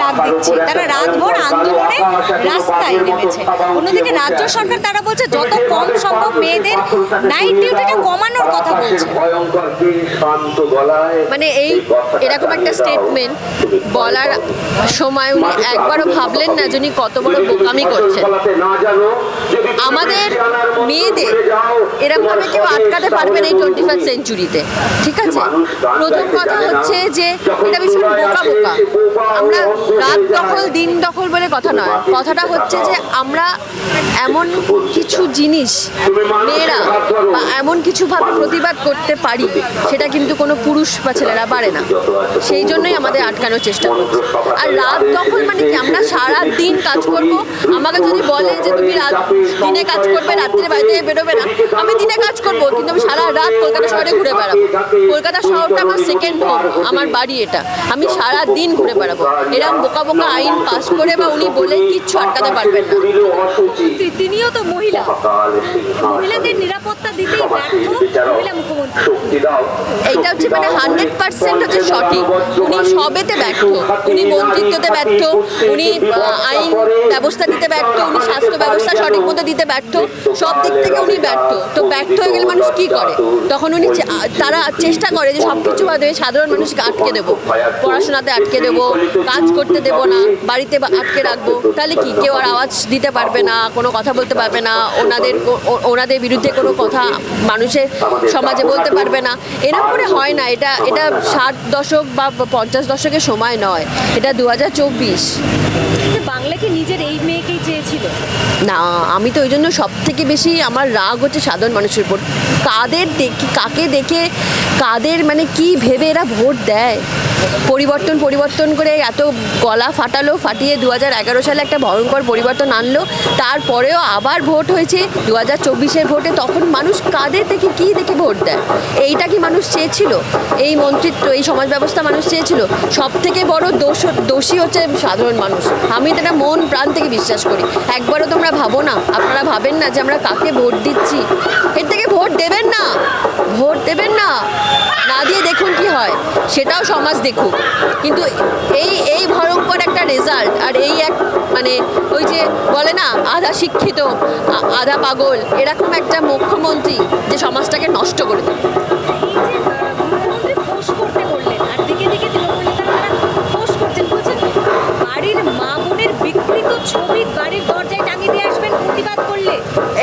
ডাক দিচ্ছে। তারা রাতভর আন্দোলনে রাস্তায় নেমেছে। অন্যদিকে রাজ্য সরকার তারা বলছে যত কম সম্ভব মেয়েদের নাইট ডিউটিটা কমানোর কথা বলছে। মানে এই এরকম একটা স্টেটমেন্ট বলার সময় উনি একবারও ভাবলেন না যে উনি কত বড় বোকামি করছেন। আমাদের মেয়েদের এরকমভাবে কেউ আটকাতে পারবে না এই টোয়েন্টি ফার্স্ট সেঞ্চুরিতে ঠিক আছে? প্রথম কথা হচ্ছে যে এটা ভীষণ বোকা বোকা। আমরা রাত দখল দিন দখল বলে কথা নয়। কথাটা হচ্ছে যে আমরা এমন কিছু জিনিস মেয়েরা বা এমন কিছু ভাবে প্রতিবাদ করতে পারি সেটা কিন্তু কোনো পুরুষ বা ছেলেরা পারে না। সেই জন্যই আমাদের আটকানোর চেষ্টা করছে। আর রাত দখল মানে কি? আমরা সারা দিন কাজ করব। আমাকে যদি বলে যে তুমি রাত দিনে কাজ করবে রাত্রে বাড়ি থেকে বেরোবে না। আমি দিনে কাজ করব কিন্তু আমি সারা রাত কলকাতা শহরে ঘুরে বেড়াবো। কলকাতা শহরটা আমার সেকেন্ড হোম আমার বাড়ি এটা। আমি সারা দিন ঘুরে বেড়াবো। এরকম বোকা বোকা আইন পাশ করে বা উনি বলে কিচ্ছু আটকাতে পারবেন না। তিনিও তো মহিলা। মহিলাদের নিরাপত্তা দিতেই ব্যর্থ মহিলা মুখ্যমন্ত্রী। এইটা হচ্ছে মানে হান্ড্রেড পার্সেন্ট হচ্ছে সঠিক। উনি সবেতে ব্যর্থ। উনি মন্ত্রিত্বতে ব্যর্থ। উনি আইন ব্যবস্থা দিতে ব্যর্থ। উনি স্বাস্থ্য ব্যবস্থা সঠিক মতো দিতে ব্যর্থ। সব দিক থেকে উনি ব্যর্থ। তো ব্যর্থ হয়ে গেলে মানুষ কি করে? তখন উনি তারা চেষ্টা করে যে সব কিছু বাদে সাধারণ মানুষকে আটকে দেবো। পড়াশোনাতে আটকে দেবো কাজ করতে দেবো না বাড়িতে আটকে রাখব। তাহলে কি? কেউ আর আওয়াজ দিতে পারবে না কোনো কথা বলতে পারবে না। ওনাদের ওনাদের বিরুদ্ধে কোনো কথা মানুষের সমাজে বলতে পারবে না। এরকম করে হয় না। এটা এটা ষাট দশক বা পঞ্চাশ দশকের সময় নয়। এটা দু হাজার চব্বিশ বাংলাকে বাংলা নিজের এই মেয়েকেই চেয়েছিল না, আমি তো ওই জন্য সব থেকে বেশি আমার রাগ হচ্ছে সাধারণ মানুষের উপর। কাদের দেখে, কাকে দেখে, কাদের মানে কি ভেবে এরা ভোট দেয়? পরিবর্তন পরিবর্তন করে এত গলা ফাটালো, ফাটিয়ে দু হাজার এগারো সালে একটা ভয়ঙ্কর পরিবর্তন আনলো। তারপরেও আবার ভোট হয়েছে দু হাজার চব্বিশের ভোটে। তখন মানুষ কাদের দেখে, কী দেখে ভোট দেয়? এইটা কি মানুষ চেয়েছিল? এই মন্ত্রিত্ব, এই সমাজ ব্যবস্থা মানুষ চেয়েছিল? সব থেকে বড় দোষ, দোষী হচ্ছে সাধারণ মানুষ। আমি এটা মন, প্রাণ থেকে বিশ্বাস করি। একবারও তোমরা ভাবো না। আপনারা ভাবেন না যে আমরা কাকে ভোট দিচ্ছি। এর থেকে ভোট দেবেন না। ভোট দেবেন না। না দিয়ে দেখুন কি হয়। সেটাও সমাজ দেখুক। কিন্তু এই এই ভয়ঙ্কর একটা রেজাল্ট আর এই এক মানে ওই যে বলে না, আধা শিক্ষিত আধা পাগল, এরকম একটা মুখ্যমন্ত্রী যে সমাজটাকে নষ্ট করে দেবে। বাড়ির মা বোনের বিকৃত ছবি বাড়ির দরজায় টাঙিয়ে দিয়ে আসবেন প্রতিবাদ করলে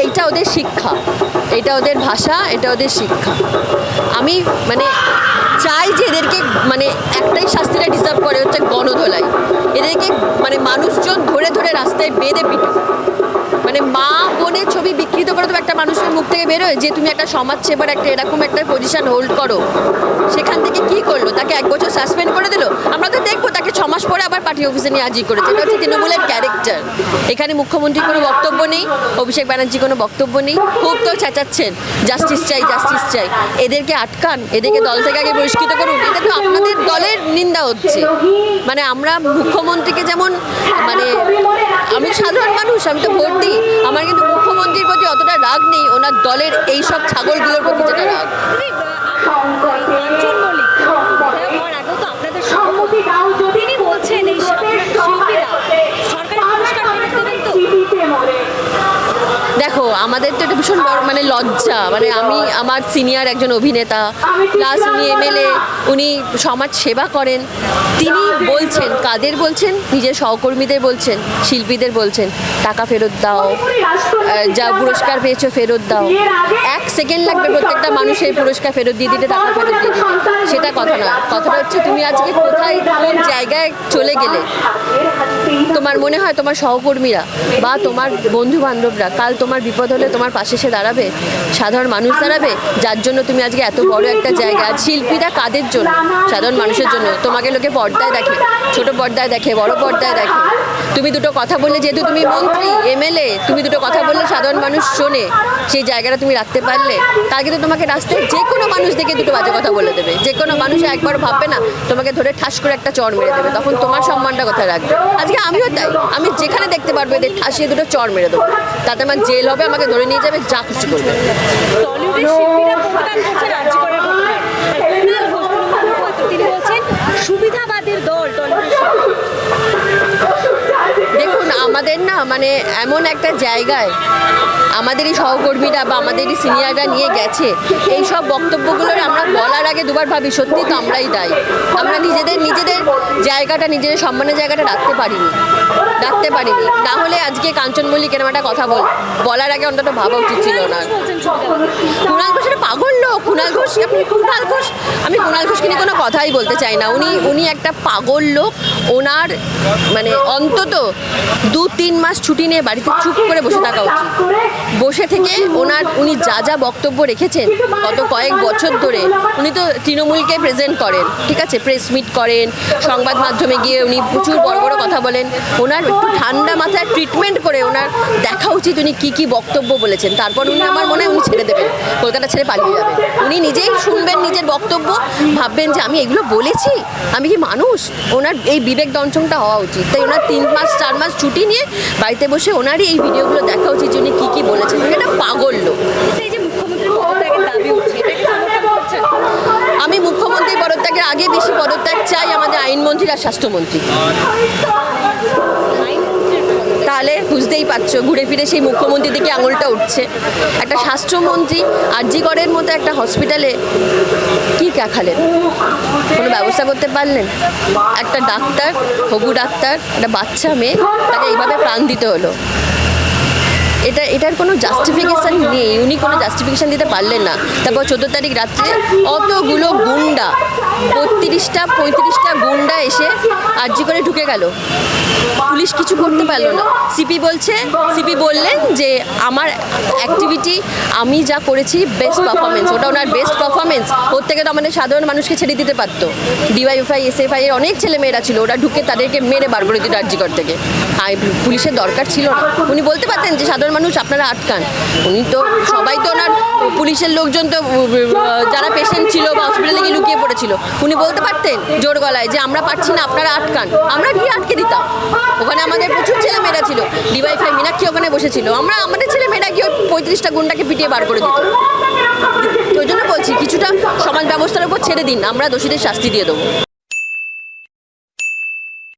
এইটা ওদের শিক্ষা। এটা ওদের ভাষা, এটা ওদের শিক্ষা। আমি মানে চাই যে এদেরকে মানে একটাই শাস্তিটা ডিজার্ভ করে হচ্ছে গণধোলাই। এদেরকে মানে মানুষজন ধরে ধরে রাস্তায় বেঁধে পিটু মানে মা বোনের ছবি বিকৃত করে তো একটা মানুষের মুখ থেকে বেরোয় যে তুমি একটা সমাজ সেবার একটা এরকম একটা পজিশন হোল্ড করো। সেখান থেকে কি করল? তাকে এক বছর সাসপেন্ড করে দিল? আমরা তো দেখব, তাকে ছ মাস পরে আবার পার্টি অফিসে নিয়ে হাজির করেছে। এটা হচ্ছে তৃণমূলের ক্যারেক্টার এখানে মুখ্যমন্ত্রীর কোনো বক্তব্য নেই, অভিষেক ব্যানার্জি কোনো বক্তব্য নেই। খুব তো চেঁচাচ্ছেন। জাস্টিস চাই জাস্টিস চাই। এদেরকে আটকান, এদেরকে দল থেকে আগে বহিষ্কৃত করুন। এটা তো আপনাদের দলের নিন্দা হচ্ছে। মানে আমরা মুখ্যমন্ত্রীকে যেমন মানে আমি সাধারণ মানুষ, আমি তো ভোট দিই। আমার কিন্তু মুখ্যমন্ত্রীর প্রতি অতটা রাগ নেই ওনার দলের এই সব ছাগলগুলোর প্রতি যেটা রাগ দিদি, আহ, আম- এই কাঞ্চন মল্লিক বিধায়ক হওয়ার আগেও তো আপনাদের সভাপতি তিনি বলছেন এই সব শিল্পীরা সরকারি পুরস্কার ফেরত দেবেন তো দেখো আমাদের তো এটা ভীষণ বড় মানে লজ্জা। মানে আমি আমার সিনিয়র একজন অভিনেতা প্লাস উনি এমএলএ উনি সমাজ সেবা করেন। তিনি বলছেন কাদের বলছেন? নিজের সহকর্মীদের বলছেন শিল্পীদের বলছেন টাকা ফেরত দাও যা পুরস্কার পেয়েছ ফেরত দাও। এক সেকেন্ড লাগবে প্রত্যেকটা মানুষের পুরস্কার ফেরত দিয়ে দিতে টাকা ফেরত দিয়ে দিতে। সেটা কথা নয় কথাটা হচ্ছে তুমি আজকে কোথায় কোন জায়গায় চলে গেলে? তোমার মনে হয় তোমার সহকর্মীরা বা তোমার বন্ধু বান্ধবরা কাল তোমার বিপদ হলে তোমার পাশে এসে দাঁড়াবে? সাধারণ মানুষ দাঁড়াবে? যার জন্য তুমি আজকে এত বড় একটা জায়গা, শিল্পীরা কাদের জন্য? সাধারণ মানুষের জন্য। তোমাকে লোকে পর্দায় দেখে, ছোট পর্দায় দেখে, বড় পর্দায় দেখে। তুমি দুটো কথা বললে, যেহেতু তুমি মন্ত্রী, এমএলএ, তুমি দুটো কথা বললে সাধারণ মানুষ শোনে। সেই জায়গাটা তুমি রাখতে পারলে। কালকে তো তোমাকে রাস্তায় যে কোনো মানুষ দেখে দুটো বাজে কথা বলে দেবে। যে কোনো মানুষ একবার ভাববে না, তোমাকে ধরে ঠাস করে একটা চড় মেরে দেবে। তখন তোমার সম্মানটা কোথায় রাখবে? আজকে আমিও তাই। আমি যেখানে দেখতে পারব এদের ঠাসিয়ে দুটো চড় মেরে দেবো। তাতে আমার জেল হবে, আমাকে ধরে নিয়ে যাবে, যা খুশি করবে। টলিউডের শিল্পীরা প্রতিবাদ করছে রাজ্য মানে এমন একটা জায়গায় আমাদেরই সহকর্মীরা বা আমাদেরই সিনিয়ররা নিয়ে গেছে এই সব বক্তব্যগুলোর আমরা বলার আগে দুবার ভাবি সত্যি তো আমরাই দায়ী। আমরা নিজেদের নিজেদের জায়গাটা নিজেদের সম্মানের জায়গাটা রাখতে পারিনি রাখতে পারিনি। না হলে আজকে কাঞ্চন মল্লিক এরকম একটা কথা বল বলার আগে অন্তত ভাবা উচিত ছিল না। বলছেন ছবি কুণাল ঘোষ একটা পাগল লোক কুণাল ঘোষ কুণাল ঘোষ? আমি কুণাল ঘোষকে নিয়ে কোনো কথাই বলতে চাই না। উনি উনি একটা পাগল লোক। ওনার মানে অন্তত দু তিন মাস ছুটি নিয়ে বাড়িতে চুপ করে বসে থাকা উচিত। বসে থেকে ওনার, উনি যা যা বক্তব্য রেখেছেন গত কয়েক বছর ধরে, উনি তো তৃণমূলকে প্রেজেন্ট করেন, ঠিক আছে? প্রেস মিট করেন, সংবাদ মাধ্যমে গিয়ে উনি প্রচুর বড় বড় কথা বলেন। ওনার একটু ঠান্ডা মাথায় ট্রিটমেন্ট করে ওনার দেখা উচিত উনি কি কি বক্তব্য বলেছেন। তারপর উনি আমার মনে হয় উনি ছেড়ে দেবেন। কলকাতা ছেড়ে পালিয়ে যাবেন। উনি নিজেই শুনবেন নিজের বক্তব্য ভাববেন যে আমি এগুলো বলেছি? আমি কি মানুষ? ওনার এই বিবেক দংশনটা হওয়া উচিত। তাই ওনার তিন মাস চার মাস ছুটি নিয়ে বাড়িতে বসে ওনারই এই ভিডিওগুলো দেখা উচিত যে উনি কী কী বলেছেন। এটা পাগল লোক। আমি মুখ্যমন্ত্রী পদত্যাগের আগে বেশি পদত্যাগ চাই আমাদের আইনমন্ত্রী আর স্বাস্থ্যমন্ত্রী। বুঝতেই পারছ ঘুরে ফিরে সেই মুখ্যমন্ত্রী দিকে আঙুলটা উঠছে। একটা স্বাস্থ্যমন্ত্রী আরজিগড়ের মতো একটা হসপিটালে কি দেখালেন কোনো ব্যবস্থা করতে পারলেন? একটা ডাক্তার, হবু ডাক্তার, একটা বাচ্চা মেয়ে, তাকে এইভাবে প্রাণ দিতে হলো। এটা, এটার কোনো জাস্টিফিকেশান নেই। উনি কোনো জাস্টিফিকেশান দিতে পারলেন না। তারপর চোদ্দ তারিখ রাত্রে অতগুলো গুন্ডা, বত্রিশটা, পঁয়ত্রিশটা গুন্ডা এসে আর্জি করে ঢুকে গেল। পুলিশ কিছু করতে পারল না। সিপি বলছে, সিপি বললেন যে আমার অ্যাক্টিভিটি আমি যা করেছি বেস্ট পারফরমেন্স ওটা ওনার বেস্ট পারফরমেন্স ওর থেকে তো আমাদের সাধারণ মানুষকে ছেড়ে দিতে পারতো। ডিওয়াইএফআই এসএফআই এর অনেক ছেলে মেয়েরা ছিল। ওরা ঢুকে তাদেরকে মেরে বার করে দিত আর্জিকর থেকে। আর পুলিশের দরকার ছিল না। উনি বলতে পারতেন যে সাধারণ মানুষ আপনারা আটকান। উনি তো সবাই তো ওনার পুলিশের লোকজন তো যারা পেশেন্ট ছিল বা হসপিটালে গিয়ে লুকিয়ে পড়েছিল, উনি বলতে পারতেন জোর গলায় যে আমরা পারছি না, আপনারা আটকান। আমরা গিয়ে আটকে দিতাম। ওখানে আমাদের প্রচুর ছেলে মেয়েরা ছিল। ডিওয়াইফাই মীনাক্ষী ওখানে বসেছিল। আমরা, আমাদের ছেলে মেয়েরা গিয়ে পঁয়ত্রিশটা গুন্ডাকে পিটিয়ে বার করে দিত। ওই জন্য বলছি, কিছুটা সমাজ ব্যবস্থার উপর ছেড়ে দিন, আমরা দোষীদের শাস্তি দিয়ে দেবো।